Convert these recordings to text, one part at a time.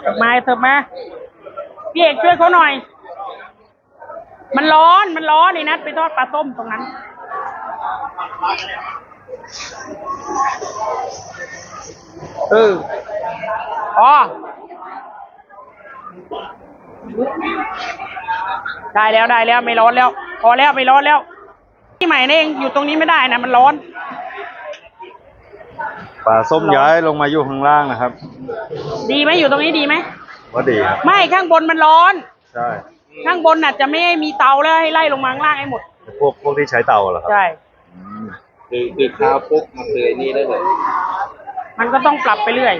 เถิบมาเถิบมาพี่เอกช่วยเขาหน่อย มันร้อนมันร้อนไอ้นัดไปทอดปลาส้มตรงนั้น เอออ๋อได้แล้วได้แล้วไม่ร้อนแล้ว พอแล้วไม่ร้อนแล้วที่ใหม่นี่เองอยู่ตรงนี้ไม่ได้นะมันร้อนปลาส้มย้ายลงมาอยู่ข้างล่างนะครับ ดีไหมอยู่ตรงนี้ดีไหมว่าดีครับ ไม่ข้างบนมันร้อน ใช่ข้างบนน่ะจะไม่ให้มีเตาแล้วให้ไล่ลงมาข้างล่างให้หมด พวกพวกที่ใช้เตาเหรอครับใช่อืมคือคือข้าวปุ๊บมันเลยนี่ได้เลยมันก็ต้องปรับไปเรื่อย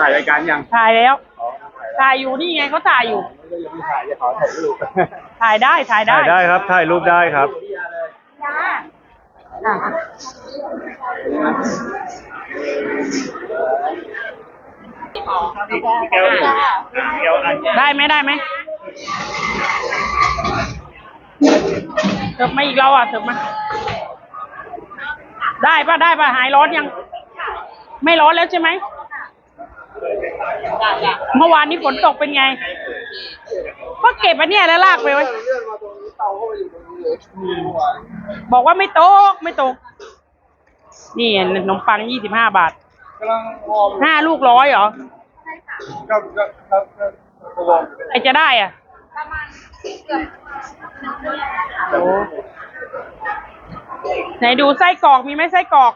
ถ่ายรายการยังถ่ายแล้ว ถ่ายอยู่นี่ไงเขาถ่ายอยู่ ถ่ายจะขอถ่ายรูปถ่ายได้ถ่ายได้ถ่ายได้ครับถ่ายรูปได้ครับอะ ได้ไหมได้ไหมเถิบมาอีกเราอะเถิบมา ได้ปะได้ปะหายร้อนยัง ไม่ร้อนแล้วใช่ไหมเมื่อวานนี้ฝนตกเป็นไงก็เก็บอันเนี้ยแล้วลากไปไว้บอกว่าไม่ตกไม่ตก นี่ขนมปังยี่สิบห้าบาทกำลังวอร์มห้าลูกร้อยเหรอ กับกับกับกับวอร์มใครจะได้อะโอ้ไหนดูไส้กรอกมีไหมไส้กรอก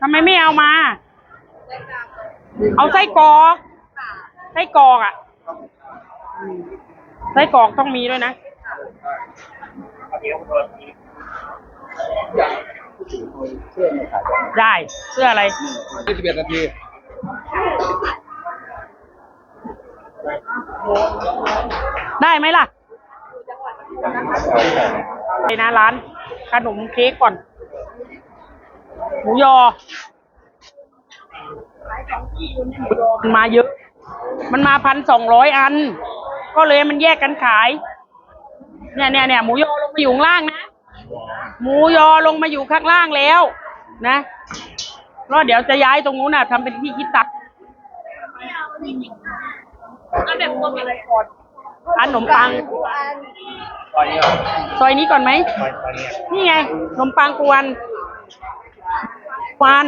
ทำไมไม่เอามา เอาไส้กรอกไส้กรอกอะอืมไส้กรอกต้องมีด้วยนะ ได้เสื้ออะไร ยี่สิบเอ็ดนาทีได้ไหมล่ะไปนะร้าน ขนมเค้กก่อน หมูยอ มันมาเยอะ มันมาพันสองร้อยอัน ก็เลยมันแยกกันขาย เนี่ยเนี่ยเนี่ยหมูยอลงมาอยู่ข้างล่างนะ หมูยอลงมาอยู่ข้างล่างแล้ว นะแล้วเดี๋ยวจะย้ายตรงนู้นน่ะทำเป็นที่คิดตักร้านขนมปังตอนนี้ซอยนี้ก่อนไหมตอนนี้นี่ไงขนมปังกวนกวน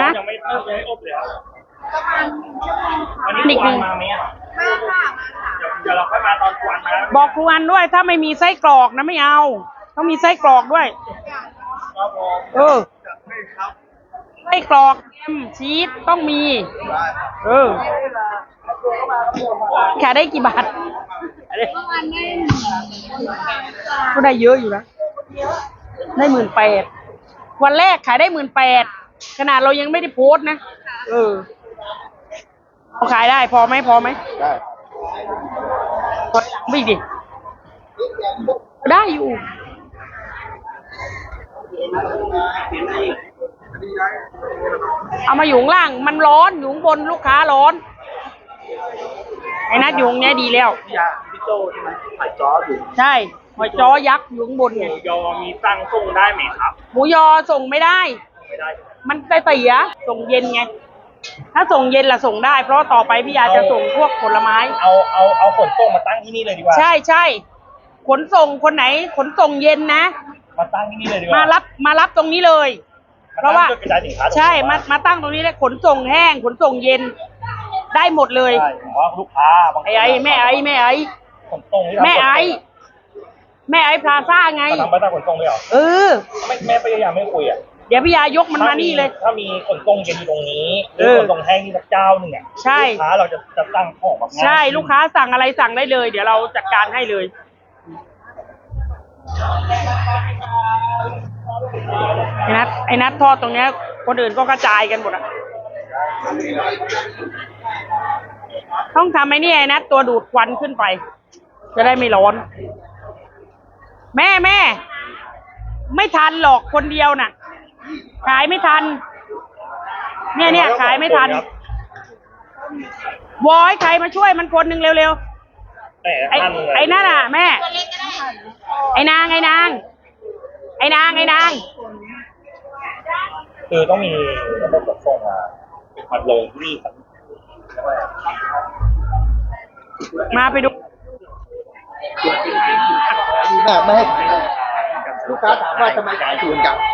นะ ยังไม่ยังไม่อบเลยครับวันอีนี้กหนึ่ง มาไหมอะ มาค่ะ เดี๋ยวเราค่อยมาตอนกวนนะบอกกวนด้วยถ้าไม่มีไส้กรอกนะไม่เอา ต้องมีไส้กรอกด้วย ครับผมเออไส้กรอกแฮมชีสต้องมีเออขายได้กี่บาทก็ได้เยอะอยู่นะ ได้หมื่นแปดวันแรกขายได้หมื่นแปดขนาดเรายังไม่ได้โพสต์นะ เออพอขายได้พอไหมพอไหม ได้ พอไม่ดิได้อยู่เอามาอยู่ข้างล่าง มันร้อนอยู่ข้างบนลูกค้าร้อน ไอ้นัดอยู่ตรงเนี้ยดีแล้วพี่ยาพี่โจที่มันถ่ายจออยู่ใช่หอยจ้อยักษ์อยู่ข้างบนหไงมูยอมีตั้งส่งได้ไหมครับ หมูยอส่งไม่ได้ ไม่ได้ใช่ไหมมันไปเสียส่งเย็นไง ถ้าส่งเย็นล่ะส่งได้ เพราะต่อไปพี่ยาจะส่งพวกผลไม้ เอาเอาเอาขนส่งมาตั้งที่นี่เลยดีกว่าใช่ใช่ขนส่งคนไหนขนส่งเย็นนะ มาตั้งที่นี่เลยดีกว่ามารับมารับตรงนี้เลย เพราะว่าตั้งพื่อกระจายสินค้าใช่มามาตั้งตรงนี้เลยขนส่งแห้ง ขนส่งเย็น ได้หมดเลย ใช่ผมว่าลูกค้าบางคนไอ้ไอ้แม่ไอ้แม่ไอ้ ขนส่งที่ทำแม่ไอ้ แม่ไอ้พลาซ่าไงมาทำมาตั้งขนส่งเลยเหรอเออ ไม่แม่พยายามไม่คุยอะ เดี๋ยวพี่ยายกมันมานี่เลย ถ้ามีขนส่งเย็นอยู่ตรงนี้หรือเออขนส่งแห้งที่สักเจ้าหนึ่งอะใช่ ลูกค้าเราจะจะตั้งของแบบง่ายใช่ลูกค้าสั่งอะไรสั่งได้เลย เดี๋ยวเราจัดการให้เลย ไอ้นัทไอ้นัททอดตรงเนี้ยคนอื่นก็กระจายกันหมดอะต้องทำไอ้นี่ไอ้นัทตัวดูดควันขึ้นไป จะได้ไม่ร้อน แม่แม่ ไม่ทันหรอกคนเดียวน่ะ ขายไม่ทัน เนี่ยเนี่ยขายไม่ทัน วอยใครมาช่วยมันคนหนึ่งเร็วแต่ๆไอ้ท่านเลยไอ้นั่นอะ แม่ ไอ้นางไอ้นางอ้นางไอ้นางคือต้องมีระบบขนส่งอะเป็นพันโลงที่นี่ครับมาไปดูแม่ไม่ให้ลูกค้าถามว่าทำไมขายถูกจังในการ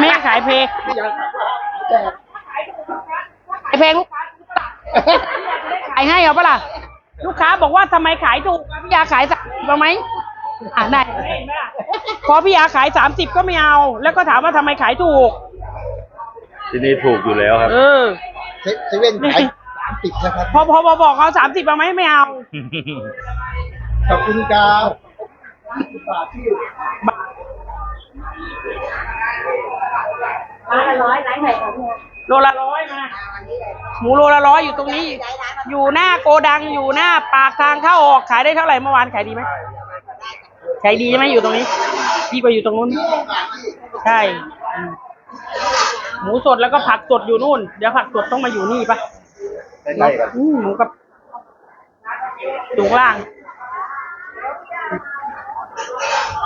แม่ขายเพลงพี่ยังถามว่าแต่ไอเพลงลูกค้าขายให้เอาปะล่ะ ลูกค้าบอกว่าทำไมขายถูกพี่ยาขายสามสิบเอาไหมอ่าได้พอพี่ยาขายสามสิบก็ไม่เอา แล้วก็ถามว่าทำไมขายถูก ที่นี่ถูกอยู่แล้วครับ เออเซเซเว่นขายสามสิบนะครับ พอพอพอบอกเขาสามสิบเอาไหมไม่เอา ขอบคุณครับฝากที่ โลละร้อยมาหมูโลละร้อยอยู่ตรงนี้อยู่หน้าโกดังอยู่หน้าปากทางเข้าออกขายได้เท่าไหร่เมื่อวานขายดีไหมขายดีใช่ไหมอยู่ตรงนี้ดีกว่าอยู่ตรงนู้น ใช่อืมหมูสดแล้วก็ผักสดอยู่นู่น เดี๋ยวผักสดต้องมาอยู่นี่ปะใช่ครับอืมหมูกับอยู่ข้างล่าง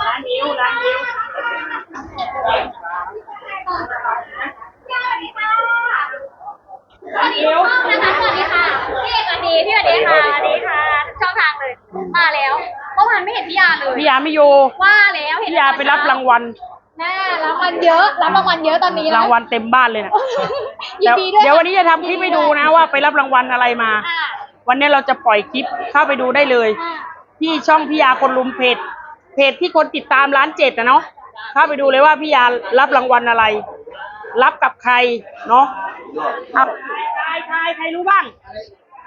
ร้านนิ้วร้านนิ้ว สวัสดีช่องนะคะสวัสดีค่ะพี่เอกสวัสดีพี่สวัสดีค่ะสวัสดีค่ะช่องทางเลย มาแล้วเมื่อวานไม่เห็นพี่ยาเลยพี่ยาไม่อยู่ว่าแล้วเห็นพี่ยาไปรับรางวัลแน่รางวัลเยอะรับรางวัลเยอะตอนนี้นะรางวัลเต็มบ้านเลยนะยินดีด้วยเดี๋ยววันนี้จะทำคลิปให้ดูนะว่าไปรับรางวัลอะไรมา อ่าวันนี้เราจะปล่อยคลิปเข้าไปดูได้เลย อ่าที่ช่องพี่ยาคนลุมเพจเพจที่คนติดตามร้านเจ็ดนะเนาะ เข้าไปดูเลยว่าพี่ยารับรางวัลอะไร รับกับใครเนาะครับใครใครใครรู้บ้าง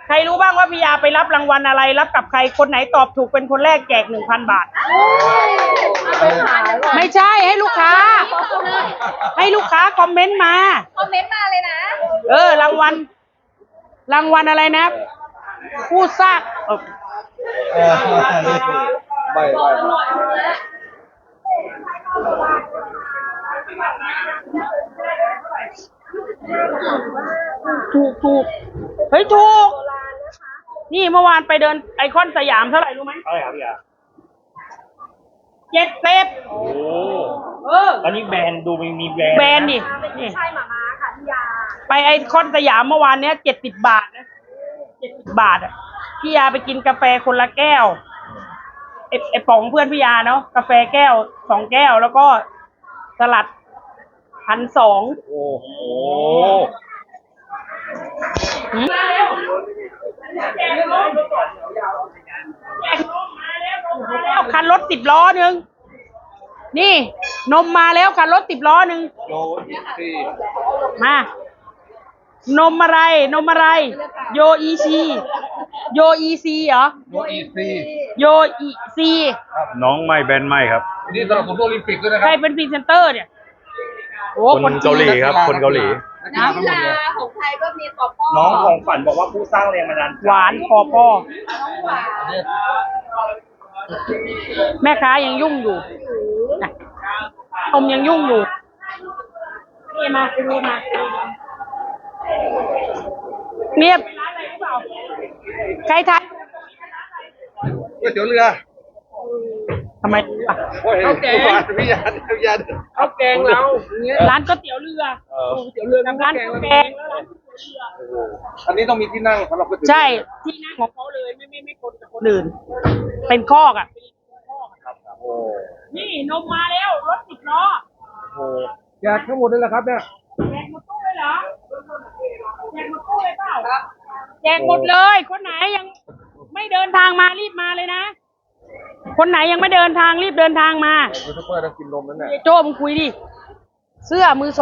ใครรู้บ้างว่าพี่ยาไปรับรางวัลอะไร รับกับใครคนไหนตอบถูกเป็นคนแรกแจกหนึ่งพันบาทเอาไปขายเลยไม่ใช่ให้ลูกค้าเอาเลยให้ลูกค้าคอมเมนต์มา คอมเมนต์มาเลยนะ เออรางวัลรางวัลอะไรนะ ผู้สร้างเออเออไม่ไม่ ถูกถูกเฮ้ยถูก นี่เมื่อวานไปเดินไอคอนสยามเท่าไหร่รู้ไหมเท่าไหร่ครับพี่ยาเจ็ดเป็ดโอ้เออ ตอนนี้แบรนด์ดูมีมีแบรนด์แบรนด์นี่นี่ไปไอคอนสยามเมื่อวานเนี้ยเจ็ดสิบบาทนะเจ็ดสิบบาทอะพี่ยาไปกินกาแฟคนละแก้ว ไอไอป๋องเพื่อนพี่ยาเนาะกาแฟแก้วสองแก้วแล้วก็สลัดพันสองโอ้โหแล้วคันรถสิบล้อหนึ่งนี่ นมมาแล้วคันรถสิบล้อหนึ่งโลอีสี่มา นมอะไร นมอะไร โยอีซีโยอีซีเหรอโลอีสี่โยอีซีน้องไม่แบนไม่ครับ นี่สำหรับผมโอลิมปิกด้วยนะคใครรับเป็นพรีเซนเตอร์เนี่ยโอ้คนเกาหลีครับ คนเกาหลี นักกีฬาทั้งหมดเลยของไทยก็มีปอป้อน้องของฝันบอกว่าผู้สร้างแรงบันดาลใจหวานพอพ่อแม่ค้ายังยุ่งอยู่นะอมยังยุ่งอยู่ นี่มาไปดูมา เงียบใครทายก๋วยเตี๋ยวเรือทำไมอะโอ้ยแกงพี่ยาพี่ยาเอาแกงเราร้านก๋วยเตี๋ยวเรือเออก๋วยเตี๋ยวเรือร้านก๋วยแกงอันนี้ต้องมีที่นั่งสำหรับก๋วยเตี๋ยวใช่ที่นั่งของเขาเลยไม่ไม่ไม่คนกับคนอื่น เป็นคอกอะโอ้นี่นมมาแล้วรถสิบล้อโหแจกทั้งหมดเลยเหรอครับเนี่ย แจกหมดตู้เลยเหรอแจกหมดตู้เลยเปล่าแจกหมดเลย คนไหนยังไม่เดินทางมารีบมาเลยนะ คนไหนยังไม่เดินทางรีบเดินทางมายูทูบเบอร์ต้องกินนมนั่นแหละ โจ้มึงคุยดิ เสื้อมือสอง